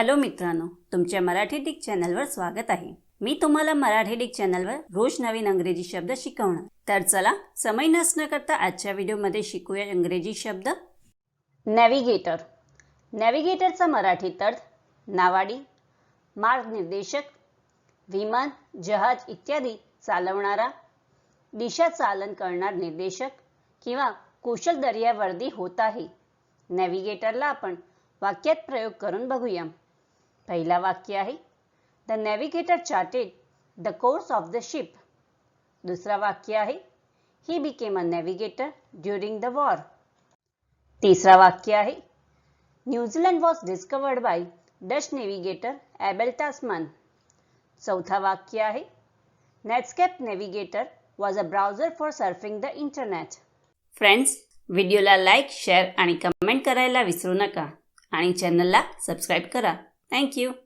Hello मित्रांनो तुमच्या Marathi Dick चॅनलवर स्वागत आहे. मी तुम्हाला मराठी डिक चॅनलवर रोज नवीन अंग्रेजी शब्द शिकवणार. तर चला समय नसणं करता आजच्या व्हिडिओमध्ये शिकूया इंग्रजी शब्द. नॅव्हिगेटर नॅव्हिगेटरचा मराठी अर्थ नावाडी मार्गनिर्देशक विमान जहाज इत्यादी चालवणारा दिशा चालन करणार निर्देशक किंवा कुशल दर्यावर्दी होत आहे. नॅव्हिगेटरला आपण वाक्यात प्रयोग करून बघूया. पहिला वाक्य आहे the navigator charted the course of the ship दुसरा वाक्य आहे he became a navigator during the war तिसरा वाक्य आहे New Zealand was discovered by Dutch navigator Abel Tasman चौथा वाक्य आहे Netscape navigator was a browser for surfing the internet friends व्हिडिओला लाईक शेअर आणि कमेंट करायला विसरू नका. आणि चॅनलला सबस्क्राईब करा. Thank you.